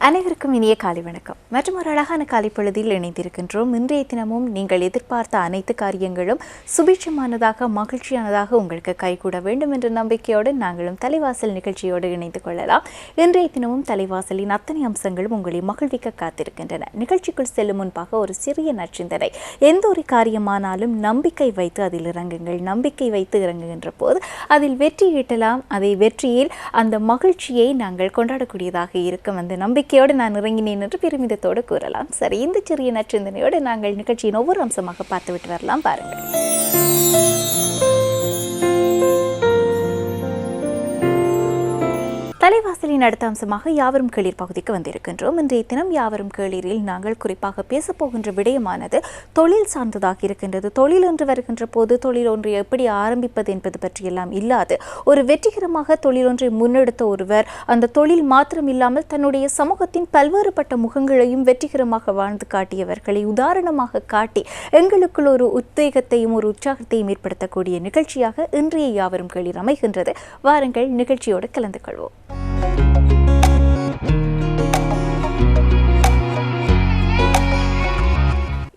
அனைவருக்கும் இனிய காலை வணக்கம். மற்றும் ஒரு அழகான காலை பொழுதில் இணைந்திருக்கின்றோம். இன்றைய தினமும் நீங்கள் எதிர்பார்த்த அனைத்து காரியங்களும் சுபிட்சமானதாக மகிழ்ச்சியானதாக உங்களுக்கு கைகூட வேண்டும் என்ற நம்பிக்கையோடு நாங்களும் தலைவாசல் நிகழ்ச்சியோடு இணைந்து கொள்ளலாம். இன்றைய தினமும் தலைவாசலின் அத்தனை அம்சங்களும் உங்களை மகிழ்விக்க காத்திருக்கின்றன. நிகழ்ச்சிக்குள் செல்லும் முன்பாக ஒரு சிறிய நச்சிந்தனை எந்த ஒரு காரியமானாலும் நம்பிக்கை வைத்து அதில் இறங்குங்கள். நம்பிக்கை வைத்து இறங்குகின்ற போது அதில் வெற்றி ஈட்டலாம். அதை வெற்றியில் அந்த மகிழ்ச்சியை நாங்கள் கொண்டாடக்கூடியதாக இருக்கும். அந்த நம்பிக்கையோடு நான் இறங்கினேன் என்று பெருமிதத்தோடு கூறலாம். சரி இந்த சிறிய நச்சிந்தனையோடு நாங்கள் நிகழ்ச்சியின் ஒவ்வொரு அம்சமாக பார்த்துவிட்டு வரலாம். பாருங்கள். தலைவாசலின் அடுத்த அம்சமாக யாவரும் கேளீர் பகுதிக்கு வந்திருக்கின்றோம். இன்றைய தினம் யாவரும் கேளீரில் நாங்கள் குறிப்பாக பேசப்போகின்ற விடயமானது தொழில் சார்ந்ததாக இருக்கின்றது. தொழில் என்று வருகின்ற போது தொழில் ஒன்றை எப்படி ஆரம்பிப்பது என்பது பற்றியெல்லாம் இல்லாது ஒரு வெற்றிகரமாக தொழில் ஒன்றை முன்னெடுத்த ஒருவர் அந்த தொழில் மாத்திரம் இல்லாமல் தன்னுடைய சமூகத்தின் பல்வேறுபட்ட முகங்களையும் வெற்றிகரமாக வாழ்ந்து காட்டியவர்களை உதாரணமாக காட்டி எங்களுக்குள் ஒரு உத்வேகத்தையும் ஒரு உற்சாகத்தையும் ஏற்படுத்தக்கூடிய நிகழ்ச்சியாக இன்றைய யாவரும் கேளீர் அமைகின்றது. வாருங்கள் நிகழ்ச்சியோடு கலந்து கொள்வோம். Thank you.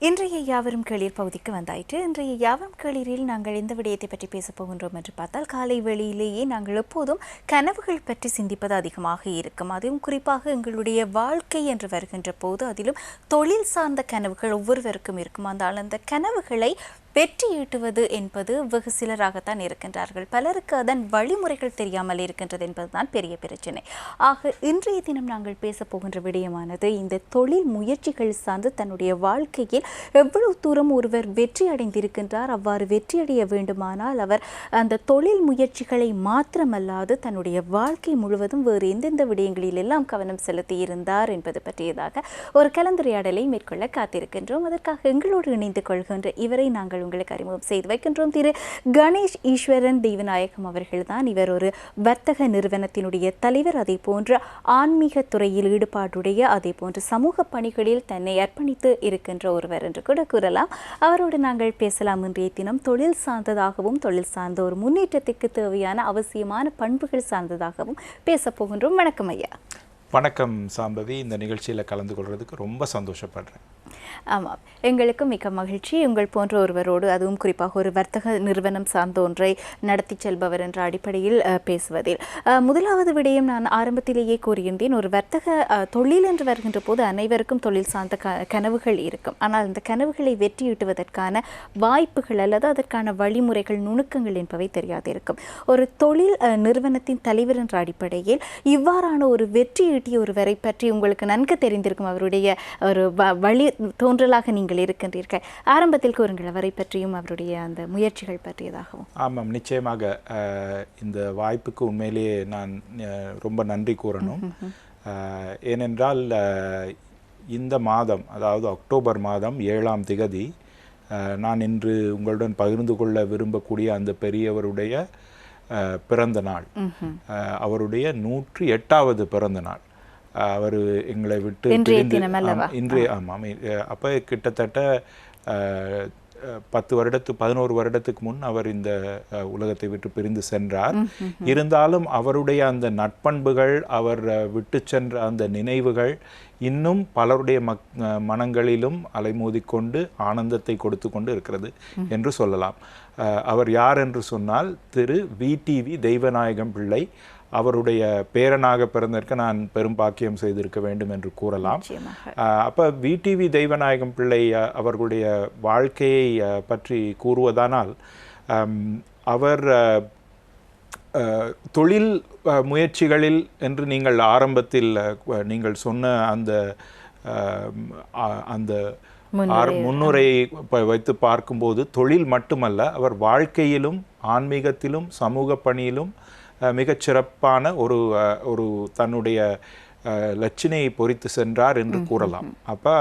இன்றைய யாவரும் கேளிர் பகுதிக்கு வந்தாயிற்று. இன்றைய யாவரும் கேளிரில் நாங்கள் எந்த விடயத்தை பற்றி பேசப் போகின்றோம் என்று பார்த்தால் காலை வேளையிலேயே நாங்கள் எப்போதும் கனவுகள் பற்றி சிந்திப்பது அதிகமாக இருக்கும். அதுவும் குறிப்பாக எங்களுடைய வாழ்க்கை என்று வருகின்ற போது அதிலும் தொழில் சார்ந்த கனவுகள் ஒவ்வொருவருக்கும் இருக்கும். அதனால் அந்த கனவுகளை வெற்றி ஈட்டுவது என்பது வெகு சிலராகத்தான் இருக்கின்றார்கள். பலருக்கு அதன் வழிமுறைகள் தெரியாமல் இருக்கின்றது என்பதுதான் பெரிய பிரச்சனை. ஆக இன்றைய தினம் நாங்கள் பேச போகின்ற விடயமானது இந்த தொழில் முயற்சிகள் சார்ந்து தன்னுடைய வாழ்க்கையில் எவ்வளவு தூரம் ஒருவர் வெற்றி அடைந்திருக்கின்றார் அவ்வாறு வெற்றியடைய வேண்டுமானால் அவர் அந்த தொழில் முயற்சிகளை மாத்திரமல்லாது தன்னுடைய வாழ்க்கை முழுவதும் வேறு எந்தெந்த விடயங்களில் எல்லாம் கவனம் செலுத்தி இருந்தார் என்பது பற்றியதாக ஒரு கலந்துரையாடலை மேற்கொள்ள காத்திருக்கின்றோம். அதற்காக எங்களோடு இணைந்து கொள்கின்ற இவரை நாங்கள் உங்களுக்கு அறிமுகம் செய்து வைக்கின்றோம். திரு. கணேஷ் ஈஸ்வரன் தெய்வநாயகம் அவர்கள்தான். இவர் ஒரு வர்த்தக நிறுவனத்தினுடைய தலைவர். அதே போன்ற ஆன்மீக துறையில் ஈடுபாடுடைய அதே போன்ற சமூக பணிகளில் தன்னை அர்ப்பணித்து இருக்கின்ற ஒருவர். என்று கூட கூறலாம். அவரோடு நாங்கள் பேசலாம். இன்றைய தினம் தொழில் சார்ந்ததாகவும் தொழில் சார்ந்த ஒரு முன்னேற்றத்துக்கு தேவையான அவசியமான பண்புகள் சார்ந்ததாகவும் பேச போகின்றோம். வணக்கம் ஐயா. வணக்கம் சாம்பவி. இந்த நிகழ்ச்சியில் கலந்து கொள்றதுக்கு ரொம்ப சந்தோஷப்படுறேன். ஆமாம். எங்களுக்கும் மிக மகிழ்ச்சி. உங்கள் போன்ற ஒருவரோடு அதுவும் குறிப்பாக ஒரு வர்த்தக நிறுவனம் சார்ந்த ஒன்றை நடத்தி செல்பவர் என்ற அடிப்படையில் பேசுவதில். முதலாவது விடயம் நான் ஆரம்பத்திலேயே கூறியிருந்தேன். ஒரு வர்த்தக தொழில் என்று வருகின்ற போது அனைவருக்கும் தொழில் சார்ந்த க கனவுகள் இருக்கும். ஆனால் அந்த கனவுகளை வெற்றியீட்டுவதற்கான வாய்ப்புகள் அல்லது அதற்கான வழிமுறைகள் நுணுக்கங்கள் என்பவை தெரியாது இருக்கும் ஒரு தொழில் நிறுவனத்தின் தலைவர் என்ற அடிப்படையில் இவ்வாறான ஒரு வெற்றியீட்டிய ஒருவரை பற்றி உங்களுக்கு நன்கு தெரிந்திருக்கும். அவருடைய ஒரு வ- வழி தோன்றலாக நீங்கள் இருக்கின்றீர்கள். ஆரம்பத்தில் கூறுங்கள் அவரை பற்றியும் அவருடைய அந்த முயற்சிகள் பற்றியதாகவும். ஆமாம் நிச்சயமாக இந்த வாய்ப்புக்கு உண்மையிலேயே நான் ரொம்ப நன்றி கூறணும். ஏனென்றால் இந்த மாதம் அதாவது அக்டோபர் மாதம் ஏழாம் திகதி நான் இன்று உங்களுடன் பகிர்ந்து கொள்ள விரும்பக்கூடிய அந்த பெரியவருடைய பிறந்த நாள். அவருடைய நூற்றி எட்டாவது பிறந்த நாள். அவர் எங்களை விட்டு இன்றைய ஆமாம். அப்ப கிட்டத்தட்ட பத்து வருடத்து பதினோரு வருடத்துக்கு முன் அவர் இந்த உலகத்தை விட்டு பிரிந்து சென்றார். இருந்தாலும் அவருடைய அந்த நட்பண்புகள் அவர் விட்டு சென்ற அந்த நினைவுகள் இன்னும் பலருடைய மக் மனங்களிலும் அலைமோதிக்கொண்டு ஆனந்தத்தை கொடுத்து கொண்டு இருக்கிறது என்று சொல்லலாம். அஹ், அவர் யார் என்று சொன்னால் திரு விடிவி தெய்வநாயகம் பிள்ளை அவருடைய பேரனாக பிறந்ததற்கு நான் பெரும் பாக்கியம் செய்திருக்க வேண்டும் என்று கூறலாம். அப்ப விடிவி தெய்வநாயகம் பிள்ளை அவர்களுடைய வாழ்க்கையை பற்றி கூறுவதானால் அவர் தொழில் முயற்சிகளில் என்று நீங்கள் ஆரம்பத்தில் நீங்கள் சொன்ன அந்த அந்த முன்னுரையை வைத்து பார்க்கும்போது தொழில் மட்டுமல்ல அவர் வாழ்க்கையிலும் ஆன்மீகத்திலும் சமூக பணியிலும் அஹ், மிகச் சிறப்பான ஒரு ஒரு தன்னுடைய லட்சினையை பொறித்து சென்றார் என்று கூறலாம். அப்ப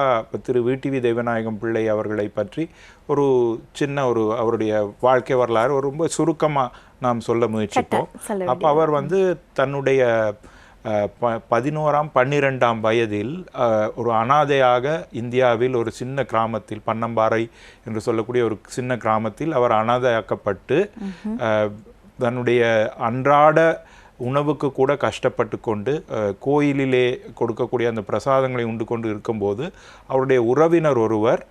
திரு விடிவி தெய்வநாயகம் பிள்ளை அவர்களை பற்றி ஒரு சின்ன ஒரு அவருடைய வாழ்க்கை வரலாறு ஒரு ரொம்ப சுருக்கமா நாம் சொல்ல முயற்சிப்போம். அப்ப அவர் வந்து தன்னுடைய ப பதினோராம் பன்னிரெண்டாம் வயதில் ஒரு அனாதையாக இந்தியாவில் ஒரு சின்ன கிராமத்தில் பன்னம்பாறை என்று சொல்லக்கூடிய ஒரு சின்ன கிராமத்தில் அவர் அனாதையாக்கப்பட்டு தன்னுடைய அன்றாட உணவுக்கு கூட கஷ்டப்பட்டு கொண்டு கோயிலிலே கொடுக்கக்கூடிய அந்த பிரசாதங்களை உண்டு கொண்டு இருக்கும்போது அவருடைய உறவினர் ஒருவர்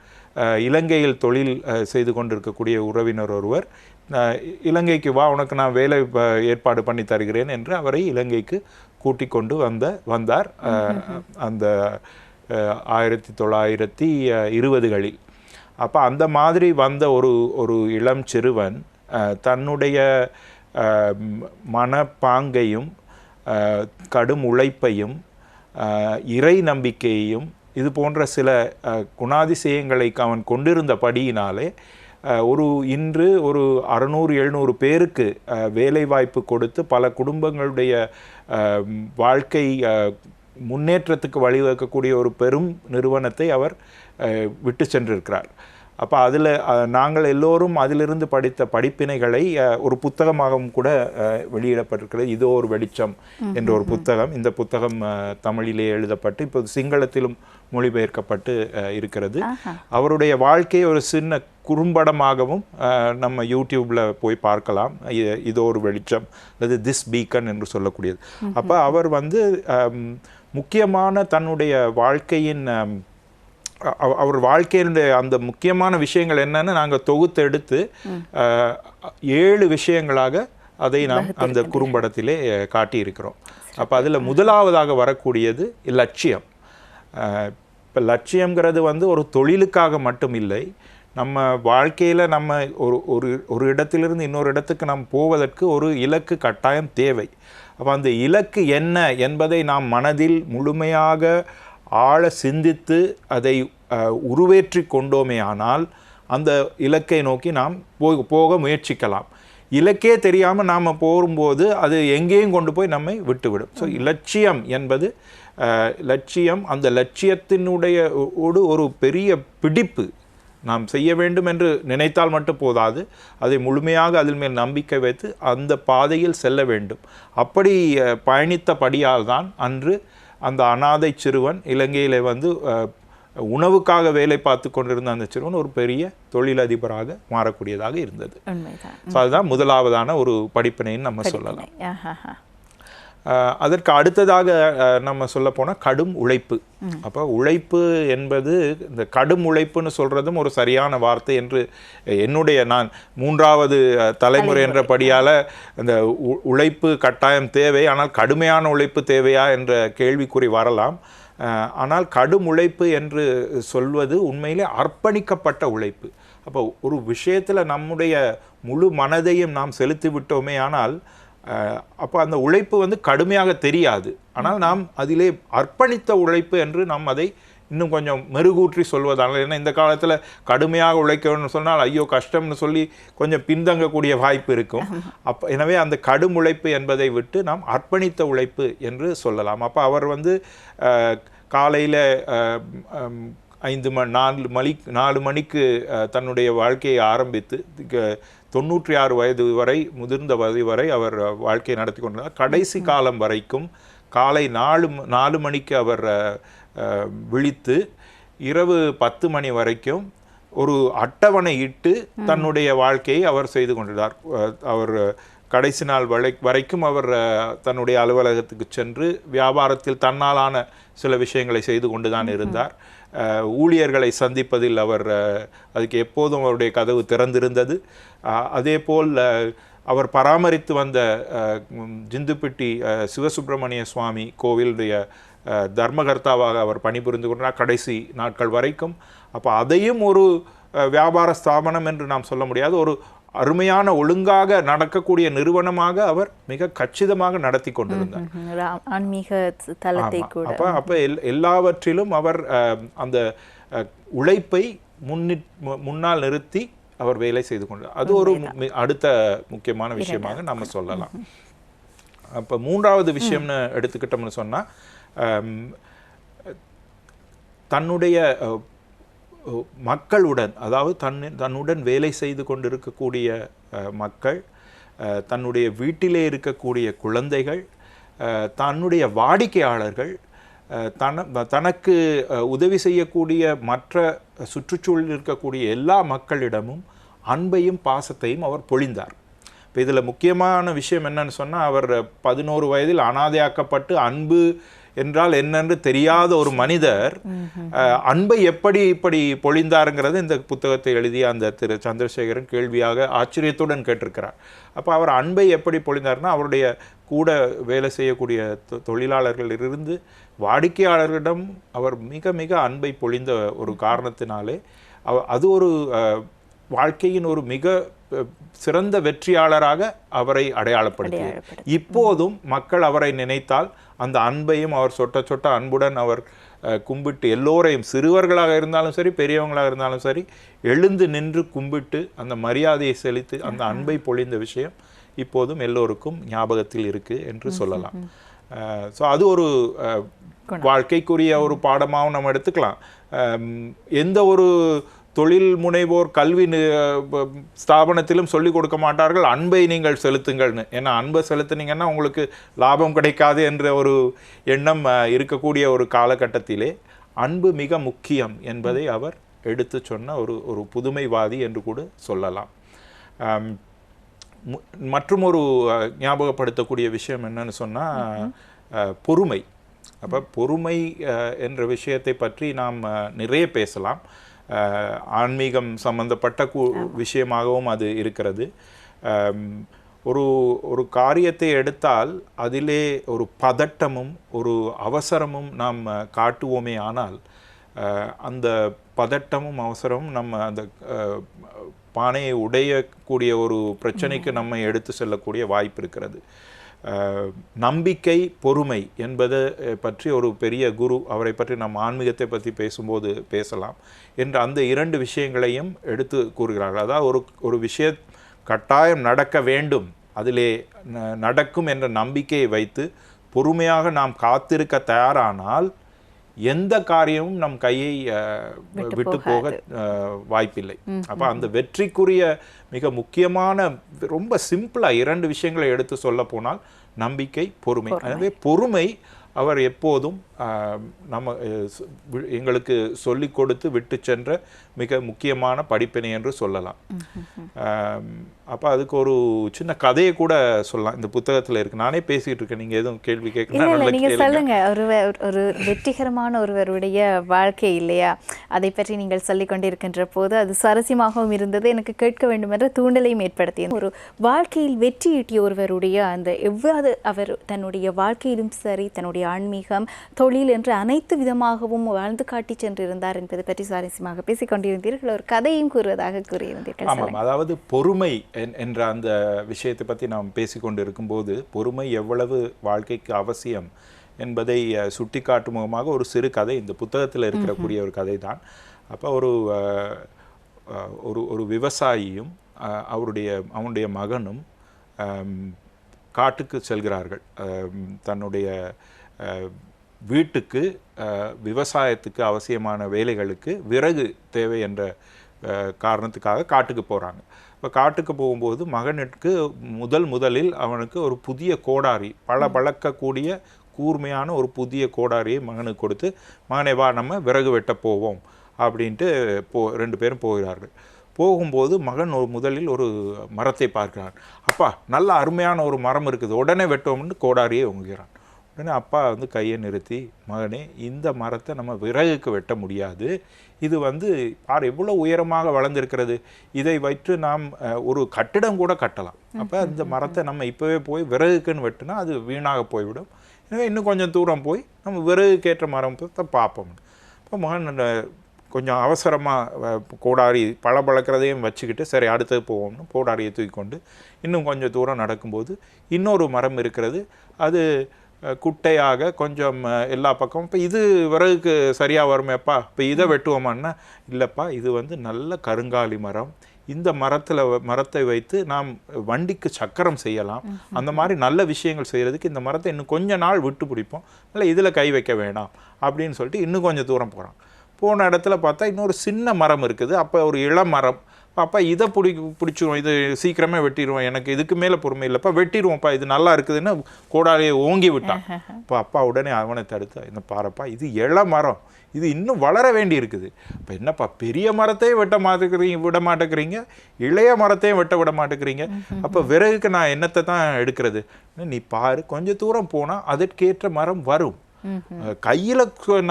இலங்கையில் தொழில் செய்து கொண்டிருக்கக்கூடிய உறவினர் ஒருவர் இலங்கைக்கு வா உனக்கு நான் வேலை ஏற்பாடு பண்ணி தருகிறேன் என்று அவரை இலங்கைக்கு கூட்டி கொண்டு வந்த வந்தார். அந்த ஆயிரத்தி தொள்ளாயிரத்தி இருபதுகளில். அப்போ அந்த மாதிரி வந்த ஒரு ஒரு இளம் சிறுவன் தன்னுடைய மனப்பாங்கையும் கடும் உழைப்பையும் இறை நம்பிக்கையையும் இது போன்ற சில குணாதிசயங்களை அவன் கொண்டிருந்தபடியினாலே ஒரு இன்று ஒரு அறுநூறு எழுநூறு பேருக்கு வேலைவாய்ப்பு கொடுத்து பல குடும்பங்களுடைய வாழ்க்கை முன்னேற்றத்துக்கு வழிவகுக்கக்கூடிய ஒரு பெரும் நிறுவனத்தை அவர் விட்டு சென்றிருக்கிறார். அப்போ அதில் நாங்கள் எல்லோரும் அதிலிருந்து படித்த படிப்பினைகளை ஒரு புத்தகமாகவும் கூட வெளியிடப்பட்டிருக்கிறது. இதோ ஒரு வெளிச்சம் என்ற ஒரு புத்தகம். இந்த புத்தகம் தமிழிலே எழுதப்பட்டு இப்போது சிங்களத்திலும் மொழிபெயர்க்கப்பட்டு இருக்கிறது. அவருடைய வாழ்க்கையை ஒரு சின்ன குறும்படமாகவும் நம்ம யூடியூப்ல போய் பார்க்கலாம். இதோ ஒரு வெளிச்சம். அல்லது திஸ் பீக்கன் என்று சொல்லக்கூடியது. அப்போ அவர் வந்து முக்கியமான தன்னுடைய வாழ்க்கையின் அவர் வாழ்க்கையினுடைய அந்த முக்கியமான விஷயங்கள் என்னன்னு நாங்கள் தொகுத்து எடுத்து ஏழு விஷயங்களாக அதை நாம் அந்த குறும்படத்திலே காட்டியிருக்கிறோம். அப்போ அதில் முதலாவதாக வரக்கூடியது லட்சியம். இப்போ லட்சியம்ங்கிறது வந்து ஒரு தொழிலுக்காக மட்டும் இல்லை நம்ம வாழ்க்கையில் நம்ம ஒரு ஒரு ஒரு இடத்திலிருந்து இன்னொரு இடத்துக்கு நாம் போவதற்கு ஒரு இலக்கு கட்டாயம் தேவை. அப்போ அந்த இலக்கு என்ன என்பதை நாம் மனதில் முழுமையாக ஆழ சிந்தித்து அதை உருவேற்றி கொண்டோமே ஆனால் அந்த இலக்கை நோக்கி நாம் போய் போக முயற்சிக்கலாம். இலக்கே தெரியாமல் நாம் போகும்போது அது எங்கேயும் கொண்டு போய் நம்மை விட்டுவிடும். ஸோ லட்சியம் என்பது லட்சியம் அந்த லட்சியத்தினுடைய ஓடு ஒரு பெரிய பிடிப்பு நாம் செய்ய வேண்டும் என்று நினைத்தால் மட்டும் போதாது. அதை முழுமையாக அதில் மேல் நம்பிக்கை வைத்து அந்த பாதையில் செல்ல வேண்டும். அப்படி பயணித்தபடியால் தான் அன்று அந்த அனாதை சிறுவன் இலங்கையிலே வந்து உணவுக்காக வேலை பார்த்து கொண்டிருந்த அந்த சிறுவன் ஒரு பெரிய தொழிலதிபராக மாறக்கூடியதாக இருந்தது. ஸோ அதுதான் முதலாவதான ஒரு படிப்பினைன்னு நம்ம சொல்லலாம். அதற்கு அடுத்ததாக நம்ம சொல்ல போனால் கடும் உழைப்பு. அப்போ உழைப்பு என்பது இந்த கடும் உழைப்புன்னு சொல்றதும் ஒரு சரியான வார்த்தை என்று என்னுடைய நான் மூன்றாவது தலைமுறை என்றபடியால் அந்த உ- உழைப்பு கட்டாயம் தேவை. ஆனால் கடுமையான உழைப்பு தேவையா என்ற கேள்விக்குறி வரலாம். ஆனால் கடும் உழைப்பு என்று சொல்வது உண்மையிலே அர்ப்பணிக்கப்பட்ட உழைப்பு. அப்போ ஒரு விஷயத்தில் நம்முடைய முழு மனதையும் நாம் செலுத்தி விட்டோமே ஆனால் அப்போ அந்த உழைப்பு வந்து கடுமையாக தெரியாது. ஆனால் நாம் அதிலே அர்ப்பணித்த உழைப்பு என்று நாம் அதை இன்னும் கொஞ்சம் மெருகூற்றி சொல்வதால் ஏன்னா இந்த காலத்தில் கடுமையாக உழைக்கணும்னு சொன்னால் ஐயோ கஷ்டம்னு சொல்லி கொஞ்சம் பின்தங்கக்கூடிய வாய்ப்பு இருக்கும். அப்போ எனவே அந்த கடும் உழைப்பு என்பதை விட்டு நாம் அர்ப்பணித்த உழைப்பு என்று சொல்லலாம். அப்போ அவர் வந்து காலையில் ஐந்து மணி நாலு மணி நாலு மணிக்கு தன்னுடைய வாழ்க்கையை ஆரம்பித்து தொண்ணூற்றி ஆறு வயது வரை முதிர்ந்த வயது வரை அவர் வாழ்க்கையை நடத்தி கொண்டிருந்தார். கடைசி காலம் வரைக்கும் காலை நாலு நாலு மணிக்கு அவர் விழித்து இரவு பத்து மணி வரைக்கும் ஒரு அட்டவணை இட்டு தன்னுடைய வாழ்க்கையை அவர் செய்து கொண்டிருந்தார். அஹ், அவர் கடைசி நாள் வரை வரைக்கும் அவர் தன்னுடைய அலுவலகத்துக்கு சென்று வியாபாரத்தில் தன்னாலான சில விஷயங்களை செய்து கொண்டு தான் இருந்தார். ஊழியர்களை சந்திப்பதில் அவர் அதுக்கு எப்போதும் அவருடைய கதவு திறந்திருந்தது. அஹ், அதேபோல் அஹ், அவர் பராமரித்து வந்த ஜிந்துப்பிட்டி சிவசுப்பிரமணிய சுவாமி கோவிலுடைய தர்மகர்த்தாவாக அவர் பணிபுரிந்து கொண்டார் கடைசி நாட்கள் வரைக்கும். அப்போ அதையும் ஒரு வியாபார ஸ்தாபனம் என்று நாம் சொல்ல முடியாது. ஒரு அருமையான ஒழுங்காக நடக்கக்கூடிய நிறுவனமாக அவர் மிக கச்சிதமாக நடத்தி கொண்டிருந்தார். ஆன்மீக தளத்தை. கூட. அப்ப அப்ப எல்- எல்லாவற்றிலும் அவர் அந்த உழைப்பை முன்னிட் முன்னால் நிறுத்தி அவர் வேலை செய்து கொண்டார். அது ஒரு அடுத்த முக்கியமான விஷயமாக நம்ம சொல்லலாம். அப்ப மூன்றாவது விஷயம்னு எடுத்துக்கிட்டோம்னு சொன்னா அம், தன்னுடைய மக்களுடன் அதாவது தன் தன்னுடன் வேலை செய்து கொண்டிருக்கக்கூடிய மக்கள் தன்னுடைய வீட்டிலே இருக்கக்கூடிய குழந்தைகள் தன்னுடைய வாடிக்கையாளர்கள் தன தனக்கு உதவி செய்யக்கூடிய மற்ற சுற்றுச்சூழலில் இருக்கக்கூடிய எல்லா மக்களிடமும் அன்பையும் பாசத்தையும் அவர் பொழிந்தார். இப்போ இதில் முக்கியமான விஷயம் என்னன்னு சொன்னால் அவர் பதினோரு வயதில் அனாதையாக்கப்பட்டு அன்பு என்றால் என்னன்னு தெரியாத ஒரு மனிதர் அன்பை எப்படி இப்படி பொழிந்தாருங்கிறது இந்த புத்தகத்தை எழுதிய அந்த திரு சந்திரசேகரன் கேள்வியாக ஆச்சரியத்துடன் கேட்டிருக்கிறார். அப்போ அவர் அன்பை எப்படி பொழிந்தார்னா அவருடைய கூட வேலை செய்யக்கூடிய தொ- தொழிலாளர்களிலிருந்து வாடிக்கையாளர்களிடம் அவர் மிக மிக அன்பை பொழிந்த ஒரு காரணத்தினாலே அவ- அது ஒரு வாழ்க்கையின் ஒரு மிக சிறந்த வெற்றியாளராக அவரை அடையாளப்படுத்தியது. அடையாளப்படுத்தி. இப்போதும் மக்கள் அவரை நினைத்தால் அந்த அன்பையும் அவர் சொட்ட சொட்ட அன்புடன் அவர் கும்பிட்டு எல்லோரையும் சிறுவர்களாக இருந்தாலும் சரி பெரியவங்களாக இருந்தாலும் சரி எழுந்து நின்று கும்பிட்டு அந்த மரியாதையை செலுத்தி அந்த அன்பை பொழிந்த விஷயம் இப்போதும் எல்லோருக்கும் ஞாபகத்தில் இருக்கு என்று சொல்லலாம். ஸோ அது ஒரு வாழ்க்கைக்குரிய ஒரு பாடமாகவும் நம்ம எடுத்துக்கலாம். எந்த ஒரு தொழில் முனைவோர் கல்வி ஸ்தாபனத்திலும் சொல்லிக் கொடுக்க மாட்டார்கள். அன்பை நீங்கள் செலுத்துங்கள்னு. ஏன்னா அன்பை செலுத்துனீங்கன்னா உங்களுக்கு லாபம் கிடைக்காது என்ற ஒரு எண்ணம் இருக்கக்கூடிய ஒரு காலகட்டத்திலே அன்பு மிக முக்கியம் என்பதை அவர் எடுத்து சொன்ன ஒரு ஒரு புதுமைவாதி என்று கூட சொல்லலாம். மு- மற்றும் ஒரு ஞாபகப்படுத்தக்கூடிய விஷயம் என்னன்னு சொன்னால் பொறுமை. அப்போ பொறுமை என்ற விஷயத்தை பற்றி நாம் நிறைய பேசலாம். ஆன்மீகம் சம்பந்தப்பட்ட கு விஷயமாகவும் அது இருக்கிறது. ஒரு ஒரு காரியத்தை எடுத்தால் அதிலே ஒரு பதட்டமும் ஒரு அவசரமும் நாம் காட்டுவோமே ஆனால் அந்த பதட்டமும் அவசரமும் நம்ம அந்த பானையை உடையக்கூடிய ஒரு பிரச்சனைக்கு நம்மை எடுத்து செல்லக்கூடிய வாய்ப்பு இருக்கிறது. நம்பிக்கை பொறுமை என்பது பற்றி ஒரு பெரிய குரு அவரை பற்றி நம்ம ஆன்மீகத்தை பற்றி பேசும்போது பேசலாம் என்று அந்த இரண்டு விஷயங்களையும் எடுத்து கூறுகிறார்கள். அதாவது ஒரு ஒரு விஷய கட்டாயம் நடக்க வேண்டும். அதிலே ந- நடக்கும் என்ற நம்பிக்கையை வைத்து பொறுமையாக நாம் காத்திருக்க தயாரானால் எந்த காரியமும் நம் கையை விட்டு போக வாய்ப்பில்லை. அப்ப அந்த வெற்றிக்குரிய மிக முக்கியமான ரொம்ப சிம்பிளா இரண்டு விஷயங்களை எடுத்து சொல்ல போனால் நம்பிக்கை பொறுமை. எனவே பொறுமை அவர் எப்போதும் நம்ம எங்களுக்கு சொல்லிக் கொடுத்து விட்டு சென்ற மிக முக்கியமான படிப்பினை என்று சொல்லலாம். அப்ப அதுக்கு ஒரு சின்ன கதையை கூட சொல்லலாம். இந்த புத்தகத்துல இருக்கு. நானே பேசிட்டு இருக்கேன். நீங்க எதுவும் கேள்வி இல்ல கேட்கணும் இல்ல. நல்ல நீங்க கேளுங்க. சொல்லுங்க. ஒரு ஒரு வெற்றிகரமான ஒருவருடைய வாழ்க்கை இல்லையா? அதை பற்றி நீங்கள் சொல்லிக் கொண்டிருக்கின்ற போது அது சுவாரஸ்யமாகவும் இருந்தது. எனக்கு கேட்க வேண்டும் என்ற தூண்டலையும் ஏற்படுத்தியது. ஒரு வாழ்க்கையில் வெற்றி ஈட்டிய ஒருவருடைய அந்த எவ்வாறு அவர் தன்னுடைய வாழ்க்கையிலும் சரி தன்னுடைய ஆன்மீகம் தொழில் என்று அனைத்து விதமாகவும் வாழ்ந்து காட்டி சென்றிருந்தார் என்பது பற்றி சுவாரஸ்யமாக பேசிக் கொண்டிருந்தீர்கள். ஒரு கதையும் கூறுவதாக கூறியிருந்தீர்கள். ஆமாம். அதாவது பொறுமை என்ற அந்த விஷயத்தை பற்றி நாம் பேசிக்கொண்டு இருக்கும்போது பொறுமை எவ்வளவு வாழ்க்கைக்கு அவசியம் என்பதை அஹ், சுட்டிக்காட்டும் முகமாக ஒரு சிறு கதை இந்த புத்தகத்தில் இருக்கக்கூடிய ஒரு கதை தான் அப்போ ஒரு ஒரு ஒரு விவசாயியும் அவருடைய அவனுடைய மகனும் காட்டுக்கு செல்கிறார்கள். தன்னுடைய வீட்டுக்கு விவசாயத்துக்கு அவசியமான வேலைகளுக்கு விறகு தேவை என்ற காரணத்துக்காக காட்டுக்கு போகிறாங்க இப்போ காட்டுக்கு போகும்போது மகனுக்கு முதல் முதலில் அவனுக்கு ஒரு புதிய கோடாரி பல பழக்கக்கூடிய கூர்மையான ஒரு புதிய கோடாரியை மகனுக்கு கொடுத்து மகனே வா நம்ம விறகு வெட்ட போவோம். அப்படின்ட்டு போ ரெண்டு பேரும் போகிறார்கள். போகும்போது மகன் ஒரு முதலில் ஒரு மரத்தை பார்க்கிறான். அப்பா நல்ல அருமையான ஒரு மரம் இருக்குது. உடனே வெட்டுவோம்னு கோடாரியை ஒங்குகிறான் உடனே அப்பா வந்து கையை நிறுத்தி மகனே இந்த மரத்தை நம்ம விறகுக்கு வெட்ட முடியாது. இது வந்து பார் எவ்வளோ உயரமாக வளர்ந்திருக்கிறது? இதை வைத்து நாம் ஒரு கட்டிடம் கூட கட்டலாம். அப்போ இந்த மரத்தை நம்ம இப்போவே போய் விறகுக்குன்னு வெட்டினா அது வீணாக போய்விடும். எனவே இன்னும் கொஞ்சம் தூரம் போய் நம்ம விறகுக்கேற்ற மரம் பார்ப்போம். இப்போ மகன் கொஞ்சம் அவசரமாக கோடாரி பழ பழக்கிறதையும் வச்சுக்கிட்டு சரி அடுத்தது போவோம்னு கோடாரியை தூக்கி கொண்டு இன்னும் கொஞ்சம் தூரம் நடக்கும்போது இன்னொரு மரம் இருக்கிறது. அது குட்டையாக கொஞ்சம் எல்லா பக்கமும். இப்போ இது விறகுக்கு சரியாக வருமேப்பா? இப்போ இதை வெட்டுவோமான்னா இல்லைப்பா இது வந்து நல்ல கருங்காலி மரம். இந்த மரத்தில் மரத்தை வைத்து நாம் வண்டிக்கு சக்கரம் செய்யலாம். அந்த மாதிரி நல்ல விஷயங்கள் செய்கிறதுக்கு இந்த மரத்தை இன்னும் கொஞ்ச நாள் விட்டு பிடிப்போம். இல்லை இதில் கை வைக்க வேண்டாம் அப்படின்னு சொல்லிட்டு இன்னும் கொஞ்சம் தூரம் போகிறான் போன இடத்துல பார்த்தா இன்னொரு சின்ன மரம் இருக்குது. அப்போ ஒரு இளமரம் அப்பா இதை பிடி பிடிச்சிருவோம் இது சீக்கிரமே வெட்டிடுவோம் எனக்கு இதுக்கு மேலே பொறுமை இல்லைப்பா வெட்டிடுவோம்ப்பா இது நல்லா இருக்குதுன்னு கோடாலியை ஓங்கி விட்டான் இப்போ அப்பா உடனே அவனை தடுத்து என்ன பாருப்பா இது இள மரம். இது இன்னும் வளர வேண்டி இருக்குது இப்போ என்னப்பா பெரிய மரத்தையும் வெட்ட மாட்டேங்கிறீங்க விட மாட்டேங்கிறீங்க? இளைய மரத்தையும் வெட்ட விட மாட்டேங்கிறீங்க? அப்போ விறகுக்கு நான் என்னத்தை தான் எடுக்கிறது? நீ பாரு கொஞ்சம் தூரம் போனால் அதற்கேற்ற மரம் வரும். கையில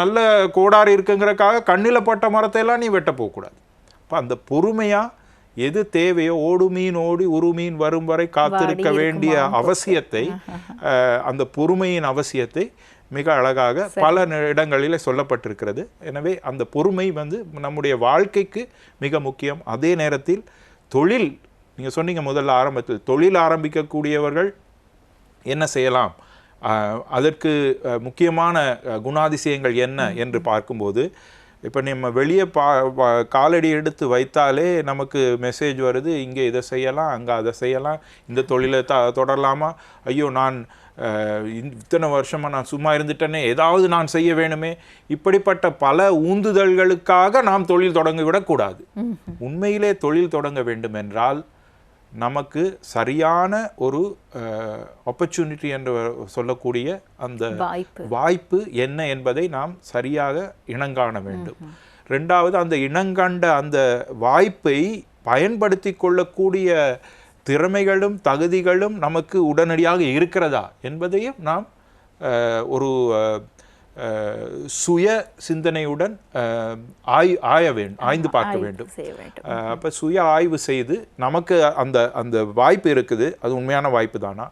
நல்ல கோடாரி இருக்குங்கிறக்காக கண்ணில் பட்ட மரத்தை எல்லாம் நீ வெட்ட போகக்கூடாது. அப்போ அந்த பொறுமையா எது தேவையோ ஓடு மீன் ஓடி ஒரு மீன் வரும் வரை காத்திருக்க வேண்டிய? அவசியத்தை அந்த பொறுமையின் அவசியத்தை மிக அழகாக பல இடங்களில் சொல்லப்பட்டிருக்கிறது. எனவே அந்த பொறுமை வந்து நம்முடைய வாழ்க்கைக்கு மிக முக்கியம். அதே நேரத்தில் தொழில் நீங்க சொன்னீங்க முதல்ல ஆரம்பத்தில் தொழில் ஆரம்பிக்கக்கூடியவர்கள் என்ன செய்யலாம்? அதற்கு முக்கியமான குணாதிசயங்கள் என்ன என்று பார்க்கும்போது இப்போ நம்ம வெளியே பா காலடி எடுத்து வைத்தாலே நமக்கு மெசேஜ் வருது இங்கே இதை செய்யலாம் அங்கே அதை செய்யலாம் இந்த தொழிலை த தொடரலாமா? ஐயோ நான் இத்தனை வருஷமாக நான் சும்மா இருந்துட்டேனே ஏதாவது நான் செய்ய வேணுமே? இப்படிப்பட்ட பல ஊந்துதல்களுக்காக நாம் தொழில் தொடங்கி விடக்கூடாது உண்மையிலே தொழில் தொடங்க வேண்டும் என்றால் நமக்கு சரியான ஒரு ஆப்பர்ச்சுனிட்டி என்று சொல்லக்கூடிய அந்த வாய்ப்பு. என்ன என்பதை நாம் சரியாக இனங்காண வேண்டும். ரெண்டாவது அந்த இனங்கண்ட அந்த வாய்ப்பை பயன்படுத்தி கொள்ளக்கூடிய திறமைகளும் தகுதிகளும் நமக்கு உடனடியாக இருக்கிறதா என்பதையும் நாம் ஒரு சுய சிந்தனையுடன் ஆய் ஆய வேண்டும் ஆய்ந்து பார்க்க வேண்டும். அப்ப சுய ஆய்வு செய்து நமக்கு அந்த அந்த வாய்ப்பு இருக்குது. அது உண்மையான வாய்ப்பு தானா?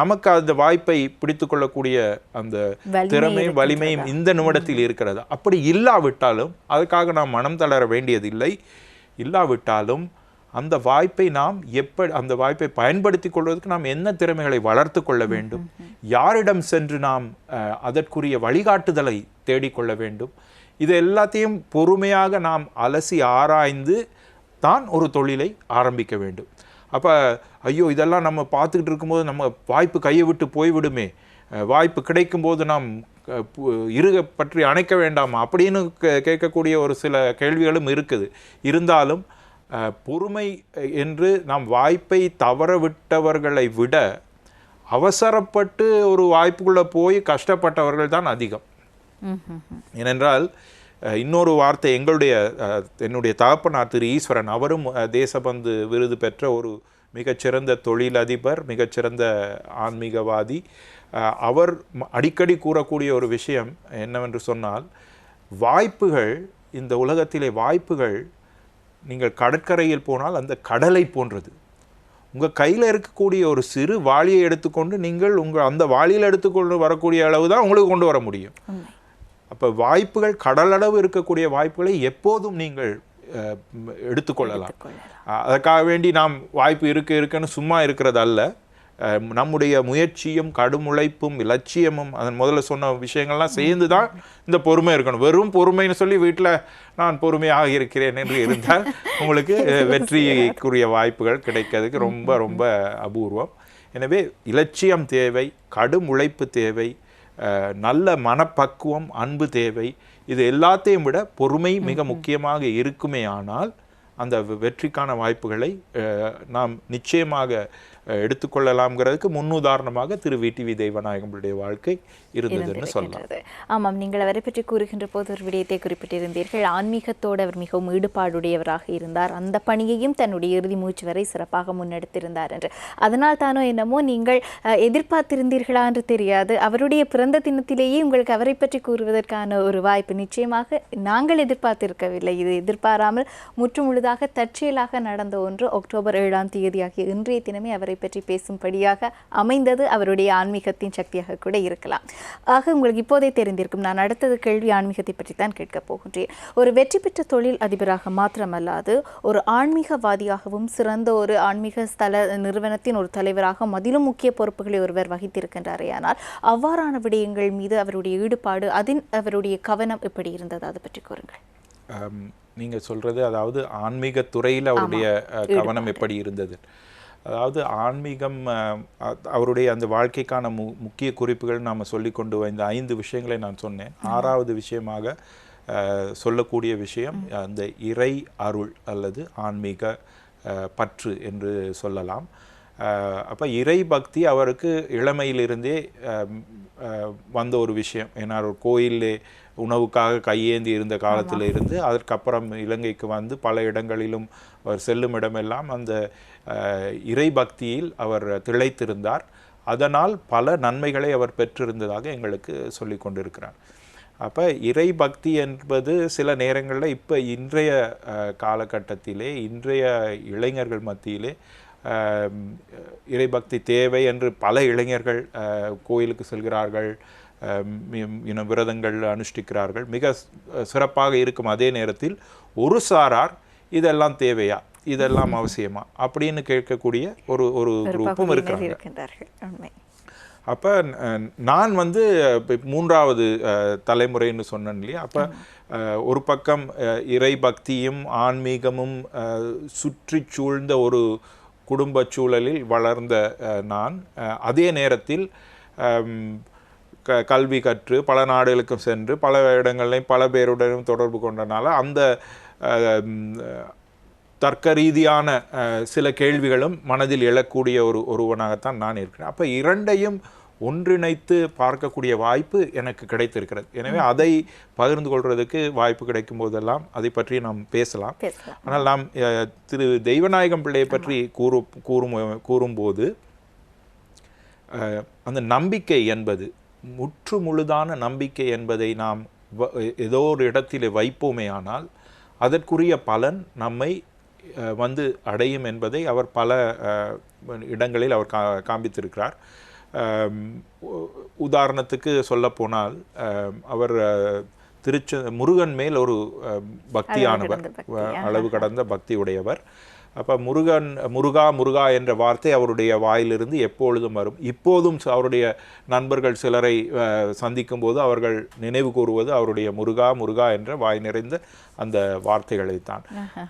நமக்கு அந்த வாய்ப்பை பிடித்து கொள்ளக்கூடிய அந்த வலிமை திறமை வலிமையும் இந்த நிமிடத்தில் இருக்கிறதா. அப்படி இல்லாவிட்டாலும் அதுக்காக நாம் மனம் தளர வேண்டியதில்லை. இல்லாவிட்டாலும் அந்த வாய்ப்பை நாம் எப்படி அந்த வாய்ப்பை பயன்படுத்தி கொள்வதற்கு நாம் என்ன திறமைகளை வளர்த்து கொள்ள வேண்டும்? யாரிடம் சென்று நாம் அதற்குரிய வழிகாட்டுதலை தேடிக்கொள்ள வேண்டும்? இது எல்லாத்தையும் பொறுமையாக நாம் அலசி ஆராய்ந்து தான் ஒரு தொழிலை ஆரம்பிக்க வேண்டும். அப்போ ஐயோ இதெல்லாம் நம்ம பார்த்துக்கிட்டு இருக்கும்போது நம்ம வாய்ப்பு கையை விட்டு போய்விடுமே. வாய்ப்பு கிடைக்கும்போது நாம் இருக பற்றி அணைக்க வேண்டாமா? அப்படின்னு கே- கேட்கக்கூடிய ஒரு சில கேள்விகளும் இருக்குது. இருந்தாலும் பொறுமை என்று நாம் வாய்ப்பை தவற விட்டவர்களை விட அவசரப்பட்டு ஒரு வாய்ப்புக்குள்ளே போய் கஷ்டப்பட்டவர்கள் தான் அதிகம். ஏனென்றால் இன்னொரு வார்த்தை எங்களுடைய என்னுடைய தகப்பனார் திரு ஈஸ்வரன் அவரும் தேசபந்து விருது பெற்ற ஒரு மிகச்சிறந்த தொழிலதிபர் மிகச்சிறந்த ஆன்மீகவாதி. அவர் அடிக்கடி கூறக்கூடிய ஒரு விஷயம் என்னவென்று சொன்னால் வாய்ப்புகள் இந்த உலகத்திலே வாய்ப்புகள் நீங்கள் கடற்கரையில் போனால் அந்த கடலை போன்றது. உங்கள் கையில் இருக்கக்கூடிய ஒரு சிறு வாளியை எடுத்துக்கொண்டு நீங்கள் உங்கள் அந்த வாளியில் எடுத்துக்கொண்டு வரக்கூடிய அளவு தான் உங்களுக்கு கொண்டு வர முடியும். அப்போ வாய்ப்புகள் கடலளவு இருக்கக்கூடிய வாய்ப்புகளை எப்போதும் நீங்கள் எடுத்துக்கொள்ளலாம். அதற்காக வேண்டி நாம் வாய்ப்பு இருக்கு இருக்குன்னு சும்மா இருக்கிறது அல்ல. அஹ், நம்முடைய முயற்சியும் கடும் உழைப்பும் இலட்சியமும் அதன் முதல்ல சொன்ன விஷயங்கள்லாம் சேர்ந்து தான் இந்த பொறுமை இருக்கணும். வெறும் பொறுமைன்னு சொல்லி வீட்டில் நான் பொறுமையாக இருக்கிறேன் என்று இருந்தால் உங்களுக்கு வெற்றிக்குரிய வாய்ப்புகள் கிடைக்கிறதுக்கு ரொம்ப ரொம்ப அபூர்வம். எனவே இலட்சியம் தேவை கடும் உழைப்பு தேவை நல்ல மனப்பக்குவம் அன்பு தேவை. இது எல்லாத்தையும் விட பொறுமை மிக முக்கியமாக இருக்குமே ஆனால் அந்த வெற்றிக்கான வாய்ப்புகளை நாம் நிச்சயமாக எடுத்துக்கொள்ளலாம்ங்கிறதுக்கு முன்னுதாரணமாக திரு வி தெய்வநாயகமுடைய வாழ்க்கை இருந்ததுன்னு சொல்லலாம். ஆமாம் நீங்கள் அவரை பற்றி கூறுகின்ற போது ஒரு விடயத்தை குறிப்பிட்டிருந்தீர்கள். ஆன்மீகத்தோடு அவர் மிகவும் ஈடுபாடுடையவராக இருந்தார். அந்த பணியையும் தன்னுடைய இறுதி மூச்சு வரை சிறப்பாக முன்னெடுத்திருந்தார் என்று. அதனால் தானோ என்னமோ நீங்கள் எதிர்பார்த்திருந்தீர்களா என்று தெரியாது. அவருடைய பிறந்த தினத்திலேயே உங்களுக்கு அவரை பற்றி கூறுவதற்கான ஒரு வாய்ப்பு நிச்சயமாக நாங்கள் எதிர்பார்த்திருக்கவில்லை. இது எதிர்பாராமல் முற்று முழுதாக தற்செயலாக நடந்த ஒன்று. அக்டோபர் ஏழாம் தேதியாகிய இன்றைய தினமே அவரை பற்றி பேசும்படியாக அமைந்தது அவருடைய ஆன்மீகத்தின் சக்தியாக கூட இருக்கலாம். ஆக உங்களுக்கு இப்போதே தெரிந்திருக்கும் நான் அடுத்தது கேள்வி ஆன்மீகத்தை பற்றி தான் கேட்கப் போகின்றேன். ஒரு வெற்றி பெற்ற தொழில் அதிபராக மாத்திரமல்லாது ஒரு ஆன்மீகவாதியாகவும் சிறந்த ஒரு ஆன்மீக ஸ்தல நிறுவனத்தின் ஒரு தலைவராகவும் அதிலும் முக்கிய பொறுப்புகளை ஒருவர் வகித்திருக்கின்றாரே ஆனால் அவ்வாறான விடயங்கள் மீது அவருடைய ஈடுபாடு அதில் அவருடைய கவனம் எப்படி இருந்தது? அதை பற்றி கூறுங்கள். ஆம், நீங்க சொல்றது அதாவது ஆன்மீக துறையில் அவருடைய கவனம் எப்படி இருந்தது? அதாவது ஆன்மீகம் அவருடைய அந்த வாழ்க்கைக்கான மு முக்கிய குறிப்புகள் நாம் சொல்லி கொண்டு வந்த ஐந்து விஷயங்களை நான் சொன்னேன். ஆறாவது விஷயமாக சொல்லக்கூடிய விஷயம் அந்த இறை அருள் அல்லது ஆன்மீக பற்று என்று சொல்லலாம். அப்போ இறை பக்தி அவருக்கு இளமையிலிருந்தே வந்த ஒரு விஷயம். ஏன்னா ஒரு கோயிலே உணவுக்காக கையேந்தி இருந்த காலத்தில் இருந்து அதற்கப்புறம் இலங்கைக்கு வந்து பல இடங்களிலும் அவர் செல்லும் இடமெல்லாம் அந்த இறைபக்தியில் அவர் திளைத்திருந்தார். அதனால் பல நன்மைகளை அவர் பெற்றிருந்ததாக எங்களுக்கு சொல்லி கொண்டிருக்கிறார். அப்போ இறை பக்தி என்பது சில நேரங்களில் இப்போ இன்றைய காலகட்டத்திலே இன்றைய இளைஞர்கள் மத்தியிலே இறைபக்தி தேவை என்று பல இளைஞர்கள் கோயிலுக்கு செல்கிறார்கள். இன விரதங்கள் அனுஷ்டிக்கிறார்கள். மிக சிறப்பாக இருக்கும் அதே நேரத்தில் ஒரு சாரார் இதெல்லாம் தேவையா? இதெல்லாம் அவசியமா? அப்படின்னு கேட்கக்கூடிய ஒரு ஒரு குரூப்பும் இருக்கிறாங்க. அப்போ நான் வந்து இப்ப மூன்றாவது தலைமுறைன்னு சொன்னேன் இல்லையா? அப்போ ஒரு பக்கம் இறை பக்தியும் ஆன்மீகமும் அஹ், சுற்றிச் சூழ்ந்த ஒரு குடும்ப சூழலில் வளர்ந்த நான் அதே நேரத்தில் க கல்வி கற்று பல நாடுகளுக்கும் சென்று பல இடங்களையும் பல பேருடனும் தொடர்பு கொண்டனால அந்த தர்க்க ரீதியான சில கேள்விகளும் மனதில் எழக்கூடிய ஒரு ஒருவனாகத்தான் நான் இருக்கிறேன். அப்போ இரண்டையும் ஒன்றிணைத்து பார்க்கக்கூடிய வாய்ப்பு எனக்கு கிடைத்திருக்கிறது. எனவே அதை பகிர்ந்து கொள்வதற்கு வாய்ப்பு கிடைக்கும் போதெல்லாம் அதை பற்றி நாம் பேசலாம். ஆனால் நாம் திரு தெய்வநாயகம் பிள்ளையை பற்றி கூறு கூறும் கூறும்போது அந்த நம்பிக்கை என்பது முற்று முழுதான நம்பிக்கை என்பதை நாம் ஏதோ ஒரு இடத்திலே வைப்போமே ஆனால் அதற்குரிய பலன் நம்மை வந்து அடையும் என்பதை அவர் பல இடங்களில் அவர் கா காண்பித்திருக்கிறார். உதாரணத்துக்கு சொல்லப்போனால் அவர் திருச்ச முருகன் மேல் ஒரு பக்தியானவர் அளவு கடந்த பக்தி உடையவர். அப்ப முருகன் முருகா முருகா என்ற வார்த்தை அவருடைய வாயிலிருந்து எப்பொழுதும் வரும். இப்போதும் அவருடைய நண்பர்கள் சிலரை சந்திக்கும் போது அவர்கள் நினைவு கூறுவது அவருடைய முருகா முருகா என்ற வாய் நிறைந்த அந்த வார்த்தைகளைத்தான்.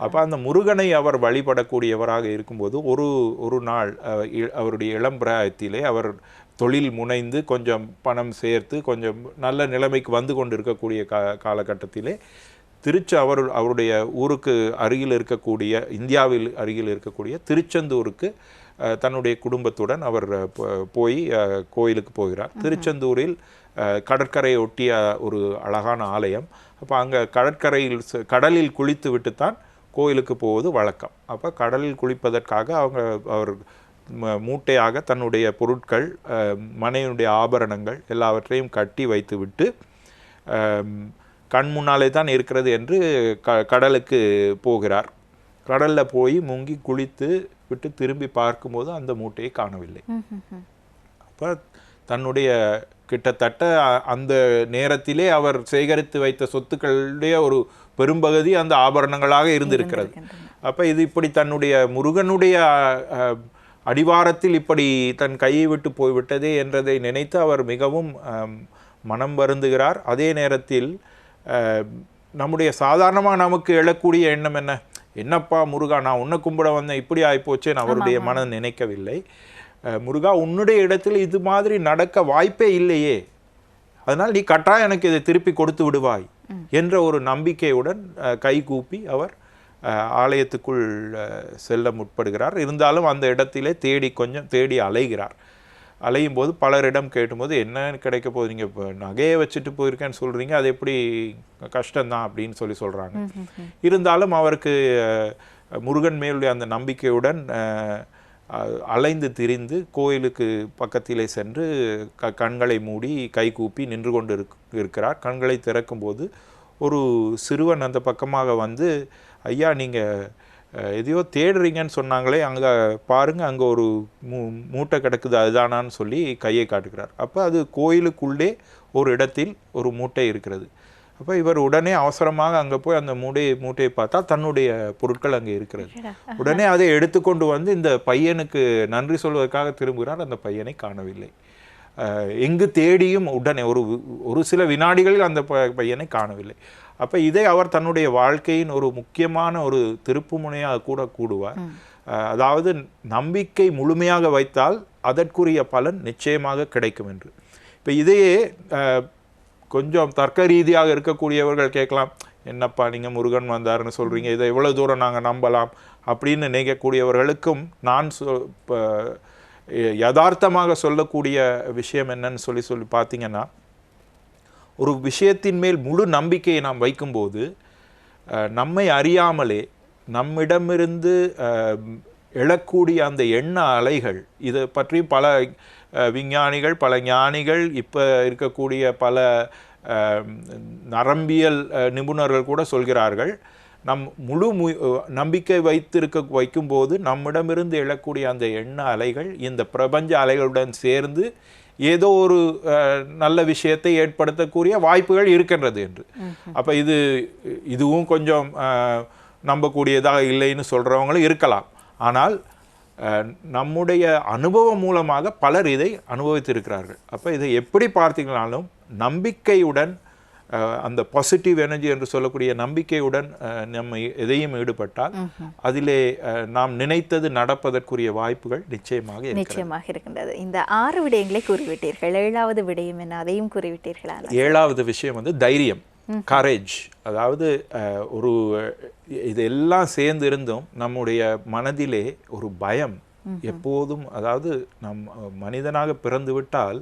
அப்ப அந்த முருகனை அவர் வழிபடக்கூடியவராக இருக்கும்போது ஒரு ஒரு நாள் அவருடைய இளம் பிராயத்திலே அவர் தொழில் முனைந்து கொஞ்சம் பணம் சேர்த்து கொஞ்சம் நல்ல நிலைமைக்கு வந்து கொண்டிருக்கக்கூடிய கா காலகட்டத்திலே திருச்சி அவர் அவருடைய ஊருக்கு அருகில் இருக்கக்கூடிய இந்தியாவில் அருகில் இருக்கக்கூடிய திருச்செந்தூருக்கு தன்னுடைய குடும்பத்துடன் அவர் போய் கோயிலுக்கு போகிறார். திருச்செந்தூரில் அஹ், கடற்கரையை ஒட்டிய ஒரு அழகான ஆலயம். அப்போ அங்கே கடற்கரையில் கடலில் குளித்து விட்டுத்தான் கோயிலுக்கு போவது வழக்கம். அப்போ கடலில் குளிப்பதற்காக அவங்க அவர் மூட்டையாக தன்னுடைய பொருட்கள் அஹ், மனைவியுடைய ஆபரணங்கள் எல்லாவற்றையும் கட்டி வைத்துவிட்டு கண் முன்னாலே தான் இருக்கிறது என்று க கடலுக்கு போகிறார் கடலில் போய் முங்கி குளித்து விட்டு திரும்பி பார்க்கும்போது அந்த மூட்டையை காணவில்லை. அப்போ தன்னுடைய கிட்டத்தட்ட அந்த நேரத்திலே அவர் சேகரித்து வைத்த சொத்துக்களுடைய ஒரு பெரும்பகுதி அந்த ஆபரணங்களாக இருந்திருக்கிறது. அப்ப இது இப்படி தன்னுடைய முருகனுடைய அடிவாரத்தில் இப்படி தன் கையை விட்டு போய்விட்டதே என்றதை நினைத்து அவர் மிகவும் மனம் வருந்துகிறார் அதே நேரத்தில் நம்முடைய சாதாரணமாக நமக்கு எழக்கூடிய எண்ணம் என்ன? என்னப்பா முருகா நான் உன்னை கும்பிட வந்தேன் இப்படி ஆயிப்போச்சேன்னு அவருடைய மனம் நினைக்கவில்லை. முருகா உன்னுடைய இடத்தில் இது மாதிரி நடக்க வாய்ப்பே இல்லையே. அதனால் நீ கட்டாயம் எனக்கு இதை திருப்பி கொடுத்து விடுவாய் என்ற ஒரு நம்பிக்கையுடன் கைகூப்பி அவர் ஆலயத்துக்குள் செல்ல முற்படுகிறார். இருந்தாலும் அந்த இடத்திலே தேடி கொஞ்சம் தேடி அலைகிறார். அலையும் போது பலரிடம் கேட்டும்போது என்ன கிடைக்க போகுது? நீங்கள் இப்போ நகையை வச்சுட்டு போயிருக்கேன்னு சொல்கிறீங்க அது எப்படி கஷ்டம்தான் அப்படின்னு சொல்லி சொல்கிறாங்க இருந்தாலும் அவருக்கு முருகன் மேலுடைய அந்த நம்பிக்கையுடன் அலைந்து திரிந்து கோயிலுக்கு பக்கத்திலே சென்று க கண்களை மூடி கைகூப்பி நின்று கொண்டு இருக் இருக்கிறார். கண்களை திறக்கும்போது ஒரு சிறுவன் அந்த பக்கமாக வந்து ஐயா நீங்கள் எதையோ தேடுறீங்கன்னு சொன்னாங்களே அங்கே பாருங்க அங்கே ஒரு மூ மூட்டை கிடக்குது அதுதானான்னு சொல்லி கையை காட்டுகிறார். அப்போ அது கோயிலுக்குள்ளே ஒரு இடத்தில் ஒரு மூட்டை இருக்கிறது. அப்போ இவர் உடனே அவசரமாக அங்கே போய் அந்த மூட்டையை மூட்டையை பார்த்தா தன்னுடைய பொருட்கள் அங்கே இருக்கிறது. உடனே அதை எடுத்துக்கொண்டு வந்து இந்த பையனுக்கு நன்றி சொல்வதற்காக திரும்புகிறார். அந்த பையனை காணவில்லை. எங்கு தேடியும் உடனே ஒரு ஒரு சில வினாடிகளில் அந்த ப- பையனை காணவில்லை. அப்போ இதை அவர் தன்னுடைய வாழ்க்கையின் ஒரு முக்கியமான ஒரு திருப்புமுனையாக கூட கூடுவார். அதாவது நம்பிக்கை முழுமையாக வைத்தால் அதற்குரிய பலன் நிச்சயமாக கிடைக்கும் என்று. இப்போ இதையே கொஞ்சம் தர்க்க ரீதியாக இருக்கக்கூடியவர்கள் கேட்கலாம் என்னப்பா நீங்கள் முருகன் வந்தாருன்னு சொல்கிறீங்க இதை எவ்வளோ தூரம் நாங்கள் நம்பலாம் அப்படின்னு நினைக்கக்கூடியவர்களுக்கும் நான் சொ இப்போ யதார்த்தமாக சொல்லக்கூடிய விஷயம் என்னன்னு சொல்லி சொல்லி பார்த்தீங்கன்னா ஒரு விஷயத்தின் மேல் முழு நம்பிக்கையை நாம் வைக்கும்போது நம்மை அறியாமலே நம்மிடமிருந்து எழக்கூடிய அந்த எண்ண அலைகள் இதை பற்றி பல விஞ்ஞானிகள் பல ஞானிகள் இப்போ இருக்கக்கூடிய பல நரம்பியல் நிபுணர்கள் கூட சொல்கிறார்கள் நம் முழு மு நம்பிக்கை வைத்திருக்க வைக்கும்போது நம்மிடமிருந்து எழக்கூடிய அந்த எண்ண அலைகள் இந்த பிரபஞ்ச அலைகளுடன் சேர்ந்து ஏதோ ஒரு நல்ல விஷயத்தை ஏற்படுத்தக்கூடிய வாய்ப்புகள் இருக்கின்றது என்று. அப்போ இது இதுவும் கொஞ்சம் நம்பக்கூடியதாக இல்லைன்னு சொல்கிறவங்களும் இருக்கலாம். ஆனால் நம்முடைய அனுபவம் மூலமாக பலர் இதை அனுபவித்திருக்கிறார்கள். அப்போ இதை எப்படி பார்த்தீங்கனாலும் நம்பிக்கையுடன் அந்த பாசிட்டிவ் எனர்ஜி என்று சொல்லக்கூடிய நம்பிக்கையுடன் நம்ம எதையும் ஈடுபட்டால் அதிலே நாம் நினைத்தது நடப்பதற்குரிய வாய்ப்புகள் நிச்சயமாக நிச்சயமாக இருக்கின்றது. இந்த ஆறு விடயங்களை கூறிவிட்டீர்கள். ஏழாவது விடயம் என்ன? அதையும் கூறிவிட்டீர்களா? ஏழாவது விஷயம் வந்து தைரியம் கரேஜ் அதாவது ஒரு இதெல்லாம் சேர்ந்து இருந்தும் நம்முடைய மனதிலே ஒரு பயம் எப்போதும் அதாவது நம் மனிதனாக பிறந்து விட்டால்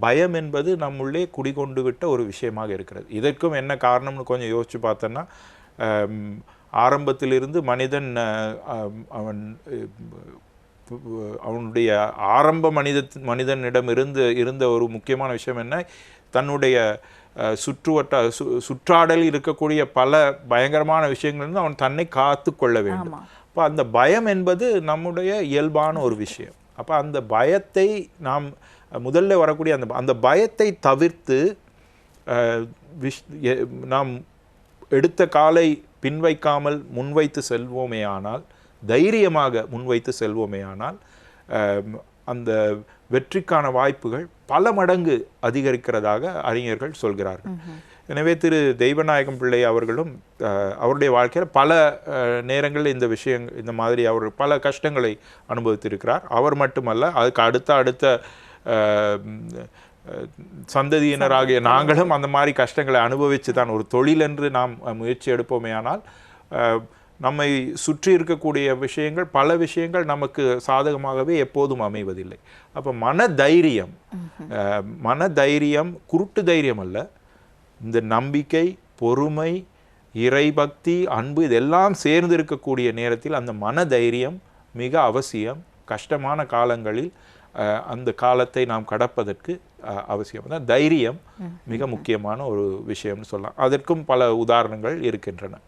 பயம் என்பது நம்முள்ளே குடிகொண்டு விட்ட ஒரு விஷயமாக இருக்கிறது. இதற்கும் என்ன காரணம்னு கொஞ்சம் யோசிச்சு பார்த்தோன்னா ஆரம்பத்திலிருந்து மனிதன் அவன் அவனுடைய ஆரம்ப மனித மனிதனிடம் இருந்து இருந்த ஒரு முக்கியமான விஷயம் என்ன? தன்னுடைய சுற்றுவட்ட சு சுற்றாடலில் இருக்கக்கூடிய பல பயங்கரமான விஷயங்கள்ந்து அவன் தன்னை காத்து கொள்ள வேண்டும். அப்போ அந்த பயம் என்பது நம்முடைய இயல்பான ஒரு விஷயம். அப்போ அந்த பயத்தை நாம் முதல்ல வரக்கூடிய அந்த அந்த பயத்தை தவிர்த்து விஷ் நாம் எடுத்த காலை பின்வைக்காமல் முன்வைத்து செல்வோமே ஆனால் தைரியமாக முன்வைத்து செல்வோமே ஆனால் அந்த வெற்றிக்கான வாய்ப்புகள் பல மடங்கு அதிகரிக்கிறதாக அறிஞர்கள் சொல்கிறார்கள். எனவே திரு தெய்வநாயகம் பிள்ளை அவர்களும் அவருடைய வாழ்க்கையில் பல நேரங்களில் இந்த விஷயங்கள் இந்த மாதிரி அவர் பல கஷ்டங்களை அனுபவித்திருக்கிறார். அவர் மட்டுமல்ல அதுக்கு அடுத்த அடுத்த சந்ததியினராகிய நாங்களும் அந்த மாதிரி கஷ்டங்களை அனுபவித்து தான் ஒரு தொழில் என்று நாம் முயற்சி எடுப்போமே ஆனால் நம்மை சுற்றி இருக்கக்கூடிய விஷயங்கள் பல விஷயங்கள் நமக்கு சாதகமாகவே எப்போதும் அமைவதில்லை. அப்போ மன தைரியம் மன தைரியம் குருட்டு தைரியம் அல்ல. இந்த நம்பிக்கை பொறுமை இறைபக்தி அன்பு இதெல்லாம் சேர்ந்து இருக்கக்கூடிய நேரத்தில் அந்த மன தைரியம் மிக அவசியம். கஷ்டமான காலங்களில் அந்த காலத்தை நாம் கடப்பதற்கு அவசியம். அதான் தைரியம் மிக முக்கியமான ஒரு விஷயம்னு சொல்லலாம். அதற்கும் பல உதாரணங்கள் இருக்கின்றன.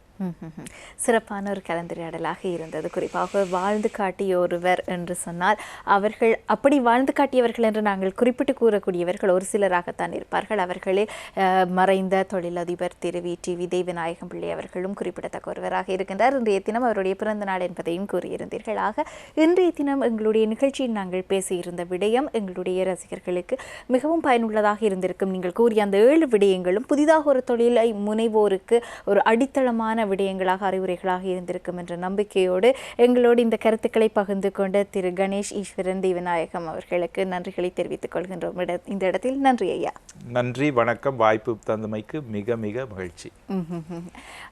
சிறப்பான ஒரு கலந்துரையாடலாக இருந்தது. குறிப்பாக வாழ்ந்து காட்டிய ஒருவர் என்று சொன்னால் அவர்கள் அப்படி வாழ்ந்து காட்டியவர்கள் என்று நாங்கள் குறிப்பிட்டு கூறக்கூடியவர்கள் ஒரு சிலராகத்தான் இருப்பார்கள். அவர்களே மறைந்த தொழிலதிபர் திரு வி. டி. விதை விநாயகம் பிள்ளை அவர்களும் குறிப்பிடத்தக்க ஒருவராக இருக்கின்றார். இன்றைய தினம் அவருடைய பிறந்த நாள் என்பதையும் கூறியிருந்தீர்கள். ஆக இன்றைய தினம் எங்களுடைய நிகழ்ச்சியில் நாங்கள் பேசியிருந்த விடயம் எங்களுடைய ரசிகர்களுக்கு மிகவும் பயனுள்ளதாக இருந்திருக்கும். நீங்கள் கூறிய அந்த ஏழு விடயங்களும் புதிதாக ஒரு தொழிலை முனைவோருக்கு ஒரு அடித்தளமான விடயங்களாக அறிவுரைகளாக இருந்திருக்கும் என்ற நம்பிக்கையோடு எங்களோடு இந்த கருத்துக்களை பகிர்ந்து கொண்ட திரு கணேஷ் ஈஸ்வரன் தெய்வநாயகம் அவர்களுக்கு நன்றிகளை தெரிவித்துக் கொள்கின்றோம். இந்த இடத்தில் நன்றி ஐயா. நன்றி வணக்கம். வாய்ப்பு தந்தமைக்கு மிக மிக மகிழ்ச்சி.